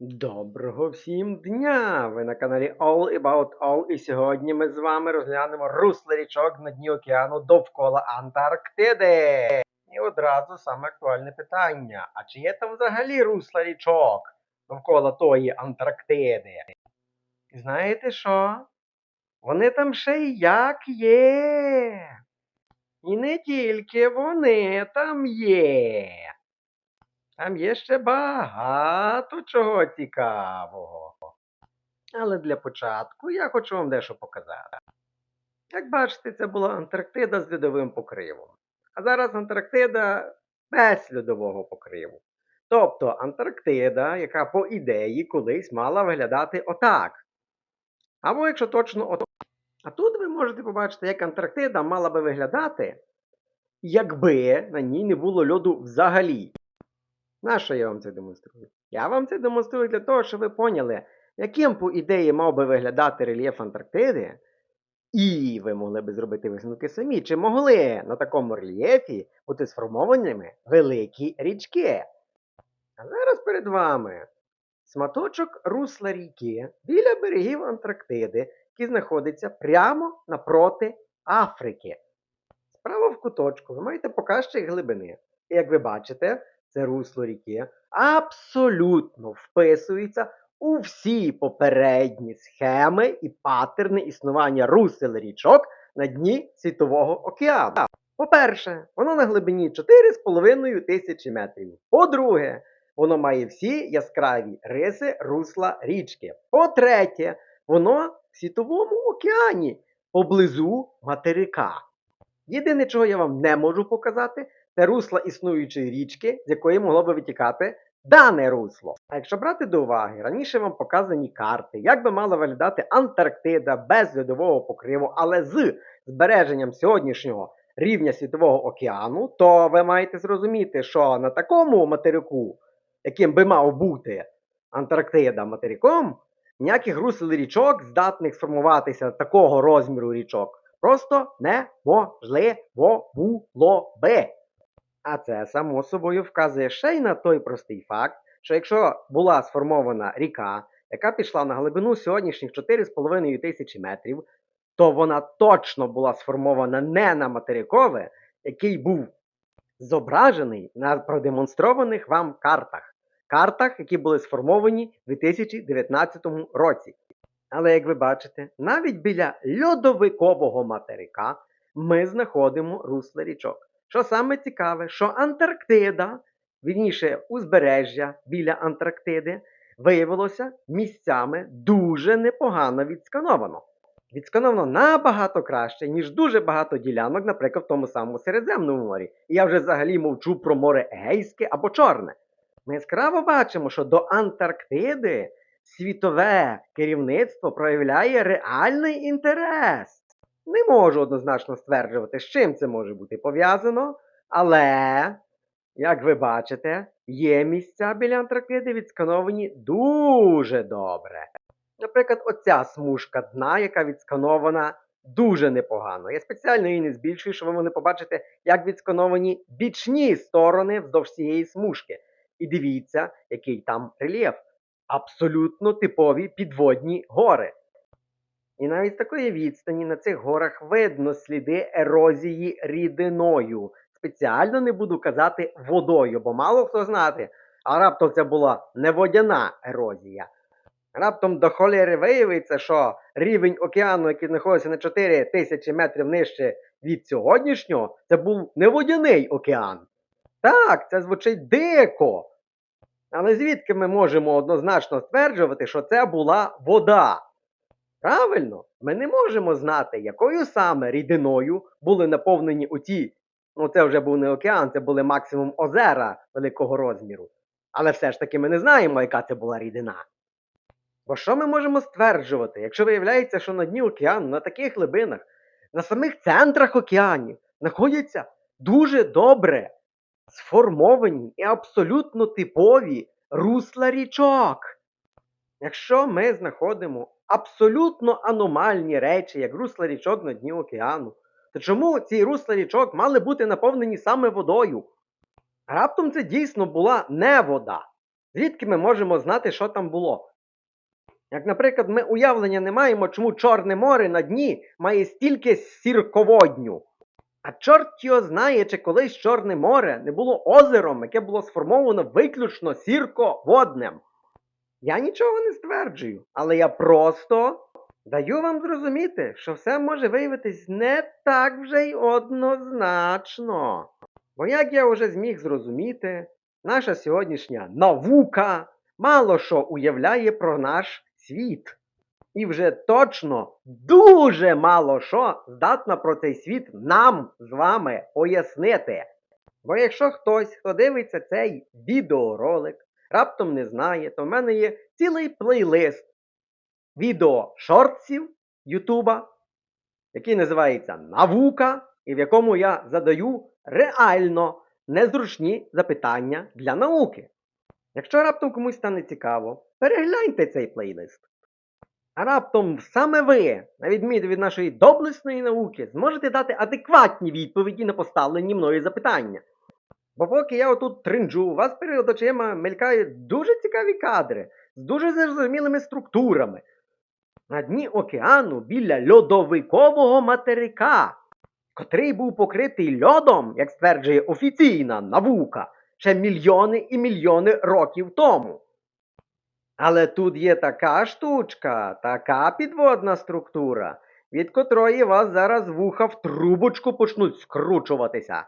Доброго всім дня! Ви на каналі All About All, і сьогодні ми з вами розглянемо русло річок на дні океану довкола Антарктиди. І одразу саме актуальне питання: а чи є там взагалі русла річок довкола тої Антарктиди? І знаєте що? Вони там ще й як є. І не тільки вони там є. Там є ще багато чого цікавого. Але для початку я хочу вам дещо показати. Як бачите, це була Антарктида з льодовим покривом. А зараз Антарктида без льодового покриву. Тобто Антарктида, яка по ідеї колись мала виглядати отак. Або якщо точно отак. А тут ви можете побачити, як Антарктида мала би виглядати, якби на ній не було льоду взагалі. Нащо я вам це демонструю? Я вам це демонструю для того, щоб ви поняли, яким по ідеї мав би виглядати рельєф Антарктиди, і ви могли би зробити висновки самі, чи могли на такому рельєфі бути сформованими великі річки. А зараз перед вами сматочок русла ріки біля берегів Антарктиди, який знаходиться прямо напроти Африки. Справа в куточку ви маєте показчик глибини. І як ви бачите, це русло ріки абсолютно вписується у всі попередні схеми і паттерни існування русел річок на дні Світового океану. По-перше, воно на глибині 4,5 тисячі метрів. По-друге, воно має всі яскраві риси русла річки. По-третє, воно в Світовому океані поблизу материка. Єдине, чого я вам не можу показати, це русло існуючої річки, з якої могло би витікати дане русло. А якщо брати до уваги, раніше вам показані карти, як би мала виглядати Антарктида без льодового покриву, але з збереженням сьогоднішнього рівня Світового океану, то ви маєте зрозуміти, що на такому материку, яким би мав бути Антарктида материком, ніяких русел річок, здатних сформуватися такого розміру річок, просто неможливо було би. А це само собою вказує ще й на той простий факт, що якщо була сформована ріка, яка пішла на глибину сьогоднішніх 4,5 тисячі метрів, то вона точно була сформована не на материкове, який був зображений на продемонстрованих вам картах. Картах, які були сформовані в 2019 році. Але як ви бачите, навіть біля льодовикового материка ми знаходимо русло річок. Що саме цікаве, що Антарктида, вірніше, узбережжя біля Антарктиди, виявилося місцями дуже непогано відскановано. Відскановано набагато краще, ніж дуже багато ділянок, наприклад, в тому самому Середземному морі. І я вже взагалі мовчу про море Егейське або Чорне. Ми яскраво бачимо, що до Антарктиди світове керівництво проявляє реальний інтерес. Не можу однозначно стверджувати, з чим це може бути пов'язано, але, як ви бачите, є місця біля Антарктиди відскановані дуже добре. Наприклад, оця смужка дна, яка відсканована дуже непогано. Я спеціально її не збільшую, щоб ви могли побачити, як відскановані бічні сторони вздовж цієї смужки. І дивіться, який там рельєф. Абсолютно типові підводні гори. І навіть з такої відстані на цих горах видно сліди ерозії рідиною. Спеціально не буду казати водою, бо мало хто знати, а раптом це була не водяна ерозія. Раптом до холєри виявиться, що рівень океану, який знаходиться на 4 тисячі метрів нижче від сьогоднішнього, це був не водяний океан. Так, це звучить дико. Але звідки ми можемо однозначно стверджувати, що це була вода? Правильно, ми не можемо знати, якою саме рідиною були наповнені оті, ну це вже був не океан, це були максимум озера великого розміру. Але все ж таки ми не знаємо, яка це була рідина. Бо що ми можемо стверджувати, якщо виявляється, що на дні океану, на таких глибинах, на самих центрах океанів знаходяться дуже добре сформовані і абсолютно типові русла річок. Якщо ми знаходимо абсолютно аномальні речі, як русла річок на дні океану, то чому ці русла річок мали бути наповнені саме водою? Раптом це дійсно була не вода. Звідки ми можемо знати, що там було? Як, наприклад, ми уявлення не маємо, чому Чорне море на дні має стільки сірководню. А чорт його знає, чи колись Чорне море не було озером, яке було сформовано виключно сірководним. Я нічого не стверджую, але я просто даю вам зрозуміти, що все може виявитись не так вже й однозначно. Бо як я вже зміг зрозуміти, наша сьогоднішня наука мало що уявляє про наш світ. І вже точно дуже мало що здатна про цей світ нам з вами пояснити. Бо якщо хтось, хто дивиться цей відеоролик, раптом не знає, то в мене є цілий плейлист відео шортсів Ютуба, який називається Навука, і в якому я задаю реально незручні запитання для науки. Якщо раптом комусь стане цікаво, перегляньте цей плейлист. А раптом саме ви, на відміну від нашої доблесної науки, зможете дати адекватні відповіді на поставлені мною запитання. Бо поки я отут тринджу, у вас перед очима мелькають дуже цікаві кадри з дуже зрозумілими структурами. На дні океану біля льодовикового материка, котрий був покритий льодом, як стверджує офіційна наука, ще мільйони і мільйони років тому. Але тут є така штучка, така підводна структура, від котрої вас зараз вуха в трубочку почнуть скручуватися.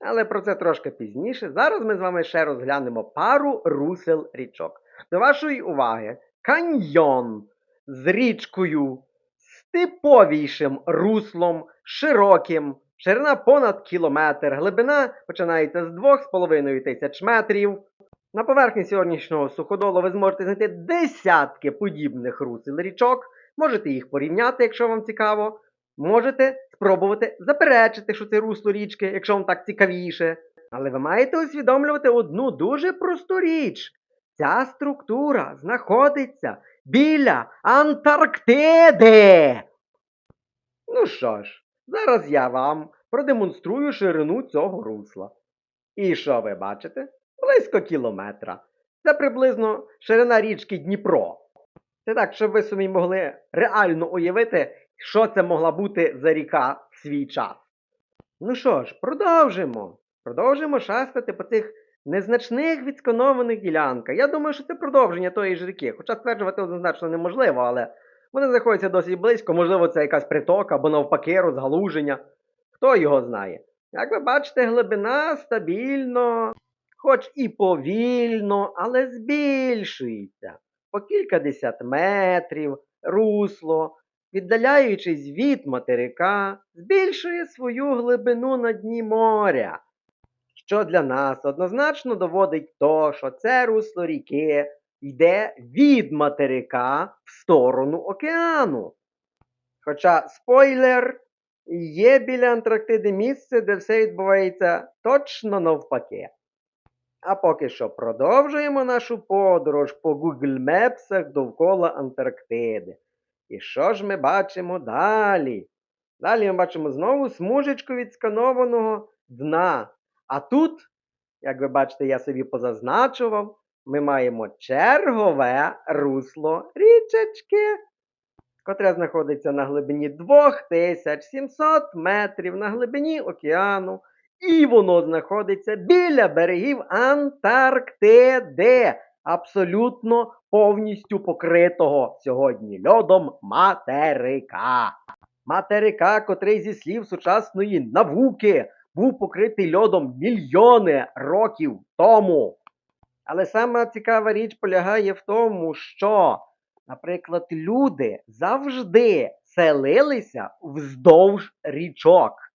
Але про це трошки пізніше. Зараз ми з вами ще розглянемо пару русел річок. До вашої уваги, каньйон з річкою, з типовішим руслом, широким, ширина понад кілометр, глибина починається з 2,5 тисяч метрів. На поверхні сьогоднішнього суходолу ви зможете знайти десятки подібних русел річок. Можете їх порівняти, якщо вам цікаво. Можете спробувати заперечити, що це русло річки, якщо вам так цікавіше. Але ви маєте усвідомлювати одну дуже просту річ. Ця структура знаходиться біля Антарктиди. Ну що ж, зараз я вам продемонструю ширину цього русла. І що ви бачите? Близько кілометра. Це приблизно ширина річки Дніпро. Це так, щоб ви собі могли реально уявити, що це могла бути за ріка в свій час. Ну що ж, продовжимо. Продовжимо шастати по цих незначних відсканованих ділянках. Я думаю, що це продовження тої ж ріки. Хоча стверджувати однозначно неможливо, але вони знаходяться досить близько, можливо, це якась притока або навпаки розгалуження. Хто його знає? Як ви бачите, глибина стабільно, хоч і повільно, але збільшується. По кількадесят метрів, русло, віддаляючись від материка, збільшує свою глибину на дні моря. Що для нас однозначно доводить то, що це русло ріки йде від материка в сторону океану. Хоча спойлер, є біля Антарктиди місце, де все відбувається точно навпаки. А поки що продовжуємо нашу подорож по Google Maps довкола Антарктиди. І що ж ми бачимо далі? Далі ми бачимо знову смужечку відсканованого дна. А тут, як ви бачите, я собі позазначував, ми маємо чергове русло річечки, котре знаходиться на глибині 2700 метрів на глибині океану. І воно знаходиться біля берегів Антарктиди, абсолютно повністю покритого сьогодні льодом материка. Материка, котрий зі слів сучасної науки був покритий льодом мільйони років тому. Але саме цікава річ полягає в тому, що, наприклад, люди завжди селилися вздовж річок.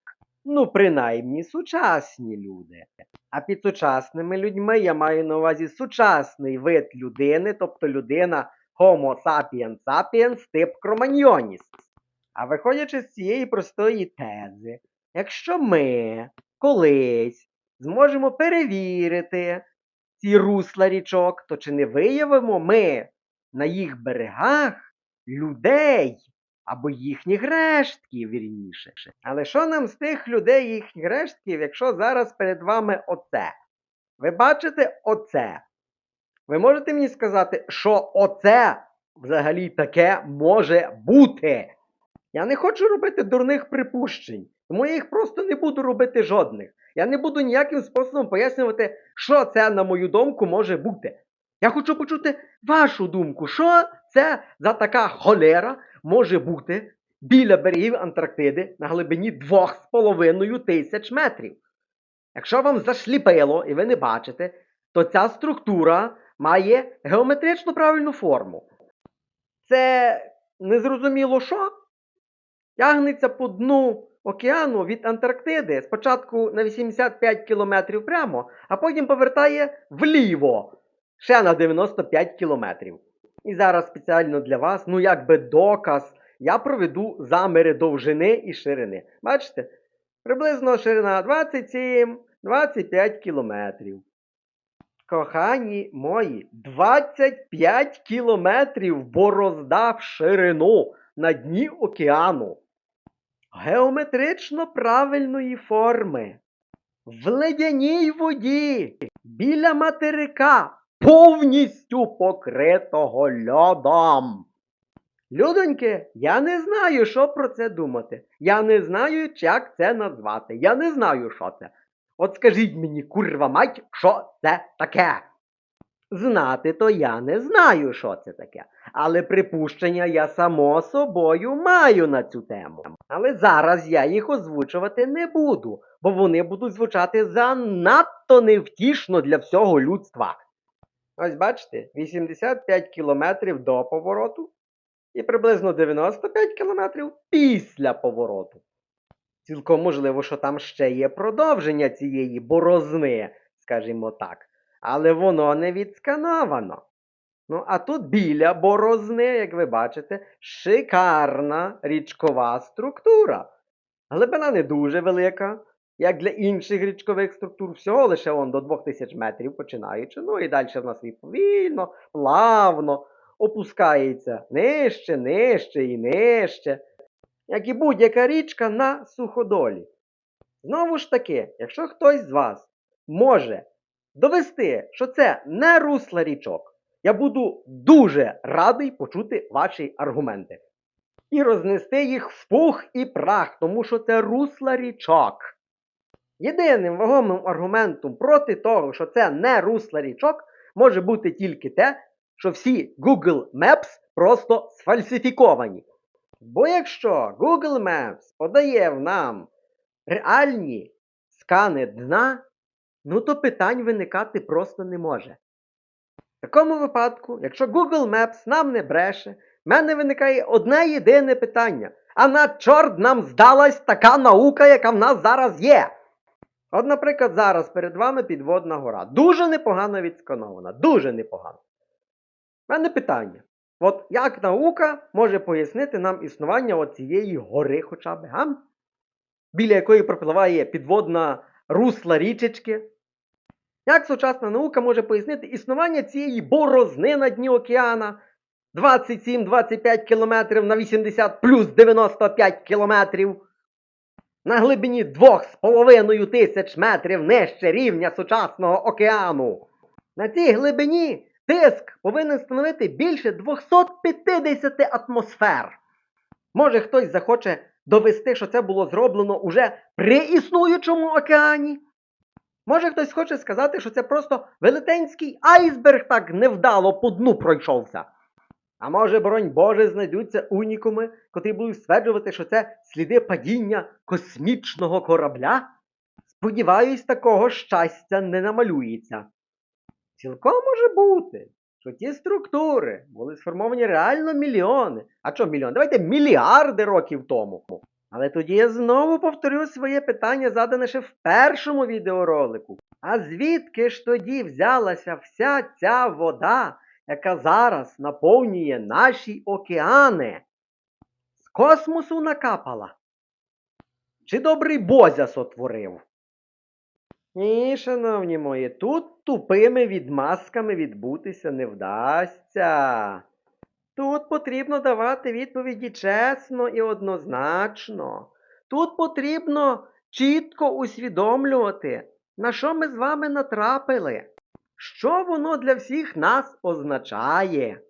Ну, принаймні, сучасні люди. А під сучасними людьми я маю на увазі сучасний вид людини, тобто людина Homo sapiens sapiens тип Cro-Magnonis. А виходячи з цієї простої тези, якщо ми колись зможемо перевірити ці русла річок, то чи не виявимо ми на їх берегах людей або їхніх рештків, вірніше. Але що нам з тих людей їхніх рештків, якщо зараз перед вами оце? Ви бачите оце? Ви можете мені сказати, що оце взагалі таке може бути? Я не хочу робити дурних припущень, тому я їх просто не буду робити жодних. Я не буду ніяким способом пояснювати, що це, на мою думку, може бути. Я хочу почути вашу думку, що це за така холера може бути біля берегів Антарктиди на глибині 2,5 тисяч метрів. Якщо вам зашліпило і ви не бачите, то ця структура має геометрично правильну форму. Це незрозуміло що? Тягнеться по дну океану від Антарктиди спочатку на 85 кілометрів прямо, а потім повертає вліво ще на 95 кілометрів. І зараз спеціально для вас, ну якби доказ, я проведу заміри довжини і ширини. Бачите? Приблизно ширина 27-25 кілометрів. Кохані мої, 25 кілометрів борозда в ширину на дні океану. Геометрично правильної форми. В ледяній воді біля материка, повністю покритого льодом. Людоньки, я не знаю, що про це думати. Я не знаю, як це назвати. Я не знаю, що це. От скажіть мені, курва мать, що це таке? Знати то я не знаю, що це таке. Але припущення я само собою маю на цю тему. Але зараз я їх озвучувати не буду, бо вони будуть звучати занадто невтішно для всього людства. Ось бачите, 85 кілометрів до повороту і приблизно 95 кілометрів після повороту. Цілком можливо, що там ще є продовження цієї борозни, скажімо так. Але воно не відскановано. Ну, а тут біля борозни, як ви бачите, шикарна річкова структура. Глибина не дуже велика, як для інших річкових структур, всього лише он до 2000 метрів починаючи. Ну і далі в нас і плавно опускається нижче, нижче і нижче, як і будь-яка річка на суходолі. Знову ж таки, якщо хтось з вас може довести, що це не русла річок, я буду дуже радий почути ваші аргументи. І рознести їх в пух і прах, тому що це русла річок. Єдиним вагомим аргументом проти того, що це не русла річок, може бути тільки те, що всі Google Maps просто сфальсифіковані. Бо якщо Google Maps подає в нам реальні скани дна, ну то питань виникати просто не може. В такому випадку, якщо Google Maps нам не бреше, в мене виникає одне єдине питання. А на чорт нам здалась така наука, яка в нас зараз є. От, наприклад, зараз перед вами підводна гора. Дуже непогано відсканована. Дуже непогано. У мене питання. От як наука може пояснити нам існування цієї гори хоча б, га? біля якої пропливає підводна русла річечки? Як сучасна наука може пояснити існування цієї борозни на дні океана 27-25 кілометрів на 80 плюс 95 кілометрів? На глибині 2,5 тисяч метрів нижче рівня сучасного океану. На цій глибині тиск повинен становити більше 250 атмосфер. Може хтось захоче довести, що це було зроблено уже при існуючому океані? Може хтось хоче сказати, що це просто велетенський айсберг так невдало по дну пройшовся. А може, боронь Боже, знайдуться унікуми, котрі будуть стверджувати, що це сліди падіння космічного корабля? Сподіваюсь, такого щастя не намалюється. Цілком може бути, що ті структури були сформовані реально мільйони. А що мільйон? Давайте мільярди років тому. Але тоді я знову повторю своє питання, задане ще в першому відеоролику. А звідки ж тоді взялася вся ця вода, яка зараз наповнює наші океани? З космосу накапала? Чи добрий Бозя сотворив? Ні, шановні мої, тут тупими відмазками відбутися не вдасться. Тут потрібно давати відповіді чесно і однозначно. Тут потрібно чітко усвідомлювати, на що ми з вами натрапили. Що воно для всіх нас означає?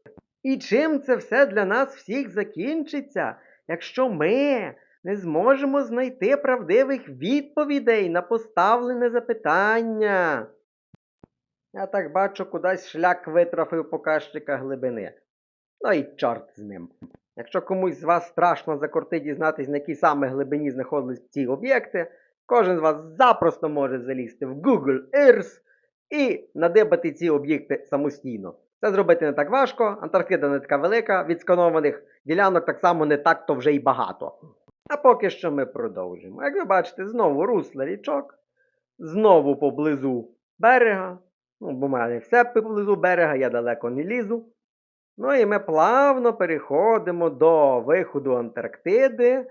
І чим це все для нас всіх закінчиться, якщо ми не зможемо знайти правдивих відповідей на поставлене запитання? Я так бачу, кудись шлях витрафив показчика глибини. Ну і чорт з ним. Якщо комусь з вас страшно за корти дізнатись, на якій саме глибині знаходились ці об'єкти, кожен з вас запросто може залізти в Google Earth і надибати ці об'єкти самостійно. Це зробити не так важко, Антарктида не така велика, відсканованих ділянок так само не так то вже й багато. А поки що ми продовжимо. Як ви бачите, знову русло річок, знову поблизу берега. Ну, бо в мене все поблизу берега, я далеко не лізу. Ну і ми плавно переходимо до виходу Антарктиди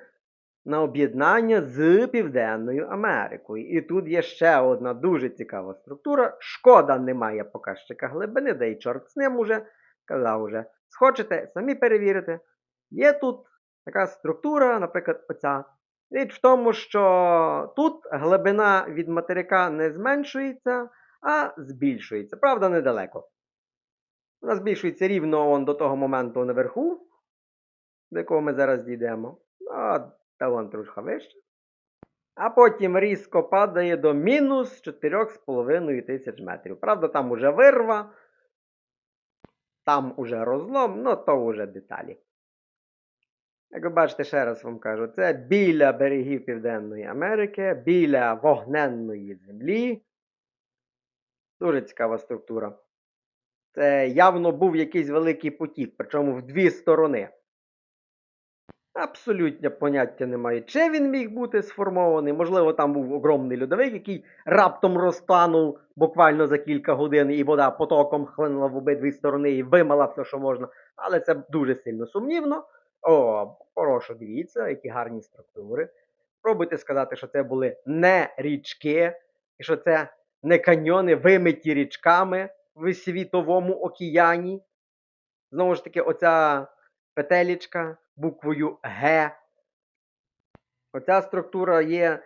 на об'єднання з Південною Америкою. І тут є ще одна дуже цікава структура. Шкода, немає показчика глибини, де й чорт з ним уже казав уже. Схочете, самі перевірите. Є тут така структура, наприклад, оця. Річ в тому, що тут глибина від материка не зменшується, а збільшується. Правда, недалеко. Вона збільшується рівно он до того моменту наверху, до якого ми зараз дійдемо. А, та вон трошки вище. А потім різко падає до мінус 4,5 тисяч метрів. Правда, там уже вирва, там уже розлом, ну то вже деталі. Як ви бачите, ще раз вам кажу, це біля берегів Південної Америки, біля вогненної землі. Дуже цікава структура. Це явно був якийсь великий потік, причому в дві сторони. Абсолютно поняття немає, чи він міг бути сформований. Можливо, там був огромний льодовик, який раптом розтанув буквально за кілька годин, і вода потоком хлинула в обидві сторони і вимила все, що можна. Але це дуже сильно сумнівно. О, хорошо, дивіться, які гарні структури. Пробуйте сказати, що це були не річки, і що це не каньйони, вимиті річками в світовому океані. Знову ж таки, оця петелічка буквою Г. Оця структура є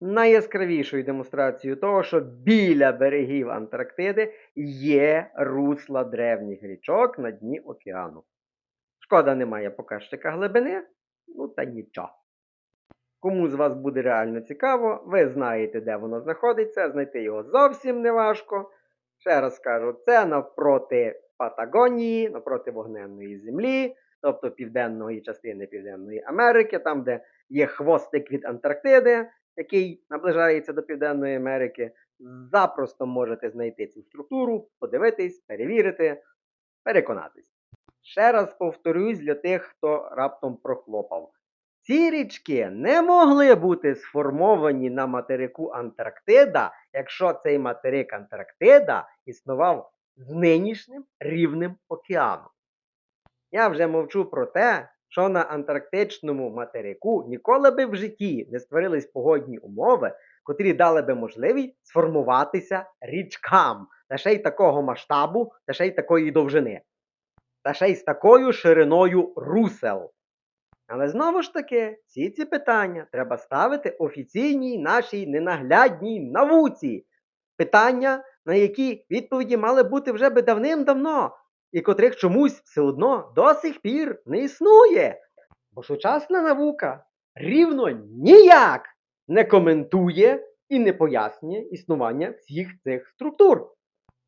найяскравішою демонстрацією того, що біля берегів Антарктиди є русла древніх річок на дні океану. Шкода, немає показчика глибини, ну та нічого. Кому з вас буде реально цікаво, ви знаєте, де воно знаходиться, знайти його зовсім не важко. Ще раз кажу, це навпроти Патагонії, навпроти вогненної землі, тобто південної частини Південної Америки, там, де є хвостик від Антарктиди, який наближається до Південної Америки. Запросто можете знайти цю структуру, подивитись, перевірити, переконатись. Ще раз повторюсь для тих, хто раптом прохлопав. Ці річки не могли бути сформовані на материку Антарктида, якщо цей материк Антарктида існував з нинішнім рівнем океану. Я вже мовчу про те, що на антарктичному материку ніколи би в житті не створились погодні умови, котрі дали би можливість сформуватися річкам, та ще й такого масштабу, та ще й такої довжини, та ще й з такою шириною русел. Але знову ж таки, всі ці питання треба ставити офіційній нашій ненаглядній науці. Питання, на які відповіді мали бути вже би давним-давно, і котрих чомусь все одно до сих пір не існує. Бо сучасна наука рівно ніяк не коментує і не пояснює існування всіх цих структур.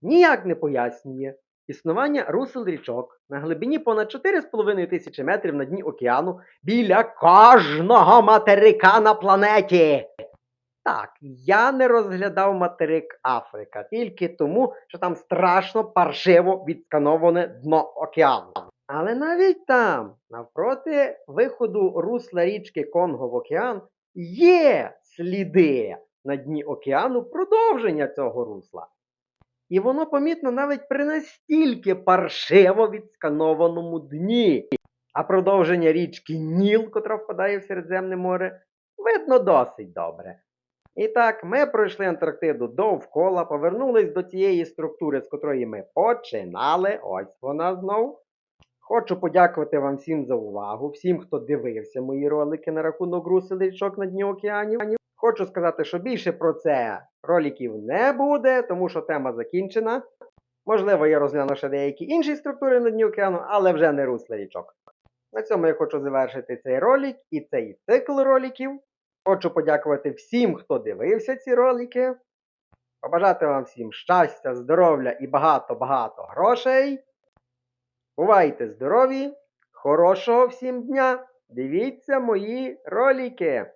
Ніяк не пояснює існування русел річок на глибині понад 4,5 тисячі метрів на дні океану біля кожного материка на планеті. Так, я не розглядав материк Африка тільки тому, що там страшно паршиво відскановане дно океану. Але навіть там, навпроти виходу русла річки Конго в океан, є сліди на дні океану продовження цього русла. І воно помітно навіть при настільки паршиво відсканованому дні. А продовження річки Ніл, котра впадає в Середземне море, видно досить добре. І так, ми пройшли Антарктиду довкола, повернулись до тієї структури, з котрої ми починали. Ось вона знов. Хочу подякувати вам всім за увагу, всім, хто дивився мої ролики на рахунок руселичок на дні океанів. Хочу сказати, що більше про це роликів не буде, тому що тема закінчена. Можливо, я розгляну ще деякі інші структури на дні океану, але вже не русле річок. На цьому я хочу завершити цей ролик і цей цикл роликів. Хочу подякувати всім, хто дивився ці ролики. Побажати вам всім щастя, здоров'я і багато-багато грошей. Бувайте здорові! Хорошого всім дня! Дивіться мої ролики!